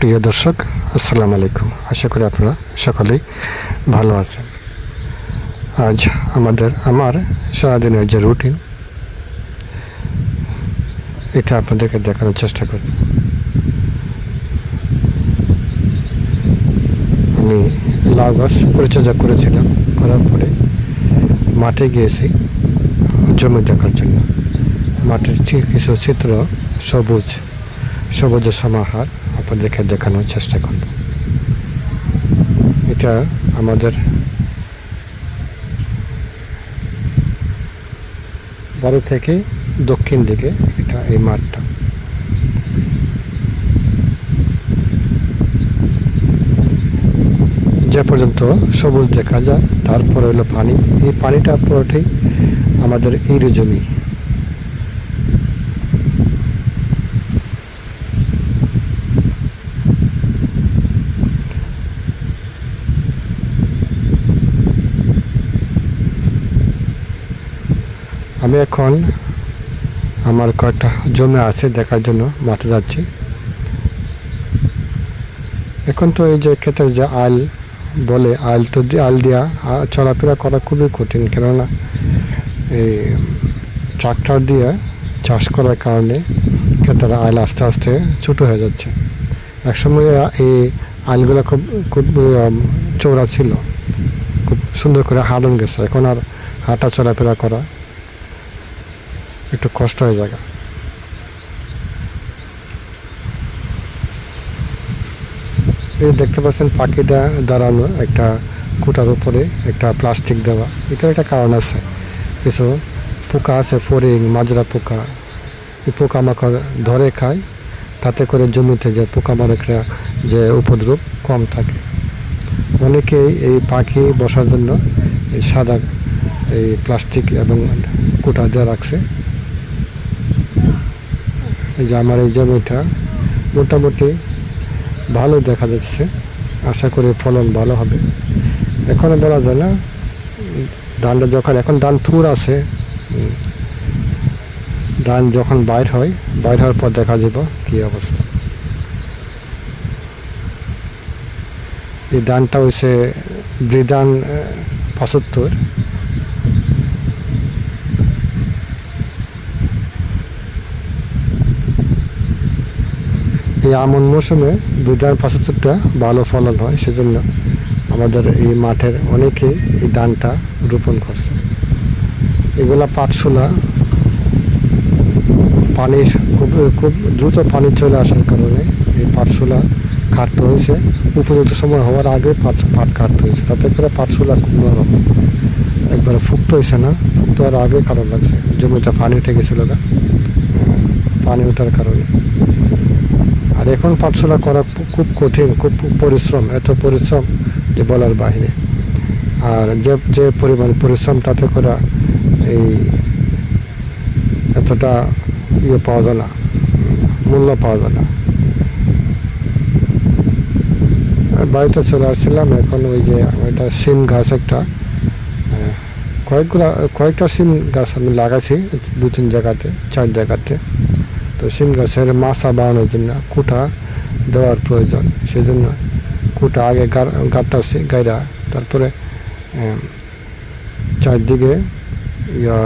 প্রিয় দর্শক, আসসালামু আলাইকুম। আশা করি আপনারা সকলেই ভালো আছেন। আজ আমাদের, আমার সারাদিনের যে রুটিন, এটা আপনাদেরকে দেখানোর চেষ্টা করি। আমি লাউ গাছ পরিচর্যা করেছিলাম, করার পরে মাঠে গিয়েছি জমি দেখার জন্য। মাঠের কিছু চিত্র সবুজ সবুজ সমাহার। আপনাদেরকে দেখানোর চেষ্টা করব। এটা আমাদের বাড়ি থেকে দক্ষিণ দিকে এটা এই মাঠটা। যে পর্যন্ত সবুজ দেখা যায়, তারপরে হলো পানি। এই পানিটা পুরোটাই আমাদের এই জমি আমি এখন আমার কয়েকটা জমি আছে দেখার জন্য মাঠে যাচ্ছি। এখন তো এই যে ক্ষেত্রে যে আল বলে, আল তো আল দিয়া আর চলাফেরা করা খুবই কঠিন, কেননা এই ট্রাক্টর দিয়ে চাষ করার কারণে ক্ষেত্রে আল আস্তে আস্তে ছোটো হয়ে যাচ্ছে। একসময় এই আলগুলো খুব খুব চওড়া ছিল, খুব সুন্দর করে হাঁটন গেছে। এখন আর হাঁটা চলাফেরা করা একটু কষ্ট হয়ে যায় এই দেখতে পাচ্ছেন পাখিটা দাঁড়ানো একটা কুটার উপরে একটা প্লাস্টিক দেওয়া। এটার একটা কারণ আছে। কিছু পোকা আছে ফরিং মাজরা পোকা। এই পোকামাকড় ধরে খায়, তাতে করে জমিতে যে পোকামাকড়া যে উপদ্রব কম থাকে। অনেকেই এই পাখি বসার জন্য এই সাদা এই প্লাস্টিক এবং কুটা দিয়ে রাখছে। এই যে আমার এই জমিটা মোটামুটি ভালো দেখা যাচ্ছে। আশা করি ফলন ভালো হবে। এখনও বলা যায় না, ধানটা যখন, এখন ধান থুর আছে ধান যখন বাইর হয়, বাইর হওয়ার পর দেখা যাব কি অবস্থা। এই ধানটা হচ্ছে বৃদান পঁচাত্তর। এই আমন মৌসুমে বৃদ্ধার পঁচাত্তরটা ভালো ফলন হয়, সেজন্য আমাদের এই মাঠের অনেকেই এই ধানটা রোপণ করছে। এগুলা পাটশোলা পানি খুব খুব দ্রুত পানি চলে আসার কারণে এই পাটশোলা কাটতে হয়েছে। উপযুক্ত সময় হওয়ার আগে পাট পাট কাটতে হয়েছে, তাতে করে পাটশোলা খুব নরম, একবারে ফুক্ত হয়েছে না ফুক্ত হওয়ার আগে কারণ লাগছে, জমিতে পানি উঠে গেছিল গা, পানি ওঠার কারণে। আর এখন পাঠশালা করা খুব কঠিন, খুব পরিশ্রম, এত পরিশ্রম যে বলার বাহিরে। আর যে যে পরিমাণ পরিশ্রম তাতে করা এই এতটা ইয়ে পাওয়া যায় না, মূল্য পাওয়া যায় না। বাড়িতে চলে আসছিলাম, এখন ওই যে একটা সিম গাছ একটা কয়েকগুলা, কয়েকটা সিম গাছ আমি লাগাইছি দু তিন জায়গাতে, চার জায়গাতে। তো শিম গাছের মাছা বানানোর জন্য কুটা দেওয়ার প্রয়োজন, সেজন্য কুটা আগে গাটা গাইরা তারপরে চারদিকে ইয়া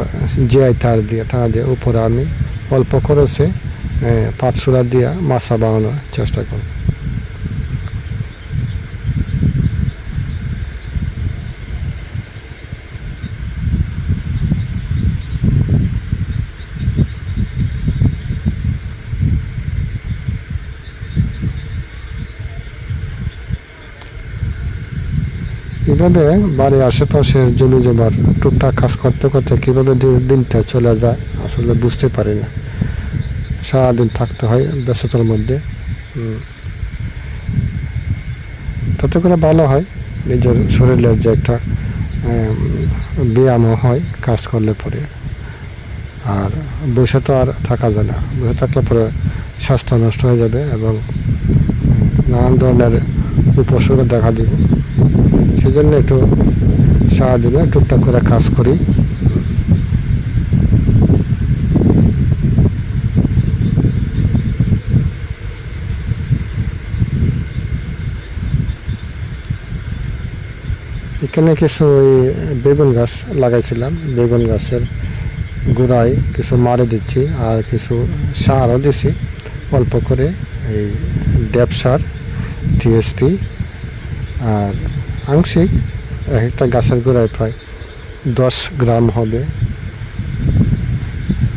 জিআই তার দিয়ে, টানা দিয়ে উপরে আমি অল্প খরচে পাটসুরা দিয়ে মাছা বানানোর চেষ্টা করব। এভাবে বাড়ির আশেপাশের জমি জমার টুকটাক কাজ করতে করতে কীভাবে দিনটা চলে যায় আসলে বুঝতে পারি না। সারাদিন থাকতে হয় ব্যস্ততার মধ্যে। তাতে করে ভালো হয় নিজের শরীরের যে একটা ব্যায়ামও হয় কাজ করলে পরে। আর বসে তো আর থাকা যায় না। বসে থাকলে পরে স্বাস্থ্য নষ্ট হয়ে যাবে এবং নানান ধরনের উপসর্গ দেখা দিবে। সেজন্য একটু সারাদিনে টুকটাক করে কাজ করি। এখানে কিছু বেগুন গাছ লাগাইছিলাম। বেগুন গাছের গোড়ায় কিছু মারে দিচ্ছি আর কিছু সারও দিছি। অল্প করে এই ড্যাপ সার টিএসপি আর আংশিক এক একটা গাছের গোড়ায় প্রায় দশ গ্রাম হবে।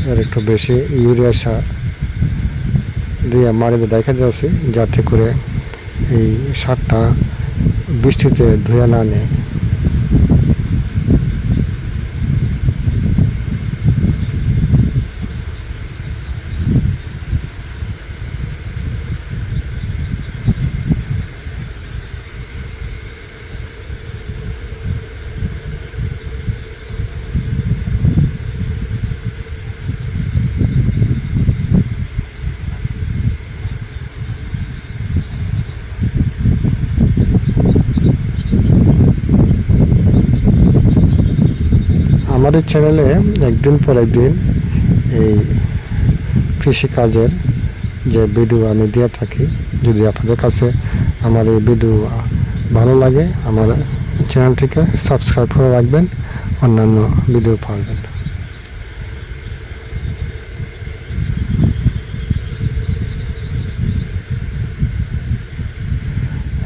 এর একটু বেশি ইউরিয়া সার দিয়ে মারিতে দেখা যাচ্ছে যাতে করে এই সারটা বৃষ্টিতে ধুয়ে না নেয়। আমাদের চ্যানেলে একদিন পর একদিন এই কৃষিকাজের যে ভিডিও আমি দিয়ে থাকি, যদি আপনাদের কাছে আমার এই ভিডিও ভালো লাগে, আমার চ্যানেলটিকে সাবস্ক্রাইব করে রাখবেন, অন্যান্য ভিডিও পাওয়ার জন্য।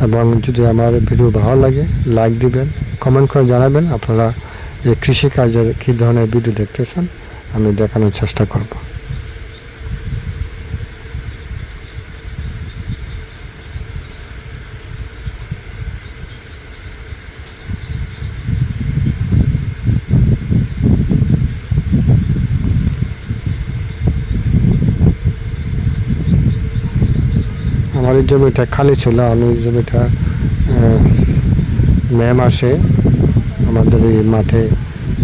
এবং যদি আমার ভিডিও ভালো লাগে লাইক দিবেন কমেন্ট করে জানাবেন, আপনারা এই কৃষিকাজের কী ধরনের ভিডিও দেখতে চান আমি দেখানোর চেষ্টা করব। আমার জমিটা খালি ছিল, আমি জমিটা মে মাসে আমাদের এই মাঠে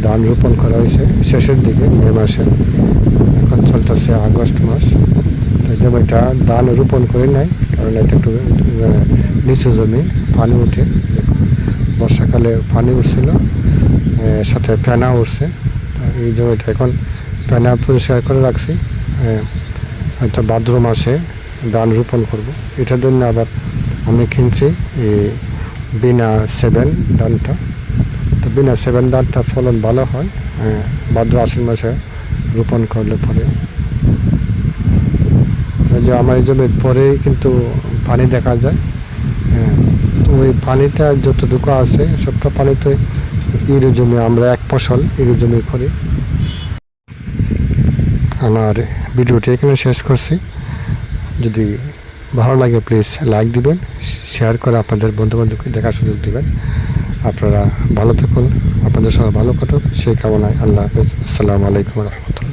ধান রোপণ করা হয়েছে। শেষের দিকে মে মাসে এখন চলতেছে আগস্ট মাস। তো জমিটা ধান রোপণ করে নাই, কারণ এটা একটু নিচু জমি, পানি উঠে। বর্ষাকালে পানি উঠছিল সাথে ফেনা উঠছে। এই জমিটা এখন ফেনা পরিষ্কার করে রাখছি। হয়তো ভাদ্র মাসে ধান রোপণ করব। এটার জন্য আবার আমি কিনছি এই বিনা সেভেন ধানটা। বিনা সেভেন ধানটা ফলন ভালো হয় ভাদ্র আশ্বিন মাসে রোপণ করলে পরে। যে আমার জমির পরেই কিন্তু পানি দেখা যায় ওই পানিটা যতটুকু আছে, সবটা পানি তো ইরু জমি আমরা এক ফসল ইরু জমি করি। আমার ভিডিওটি এখানে শেষ করছি। যদি ভালো লাগে, প্লিজ লাইক দিবেন, শেয়ার করে আপনাদের বন্ধুবান্ধবকে দেখার সুযোগ দিবেন। আপনারা ভালো থাকুন আপনাদের সবাই ভালো কাটুক। সেই কামনায় আল্লাহ হাফেজ। আসসালামু আলাইকুম রহমতুল্লাহ।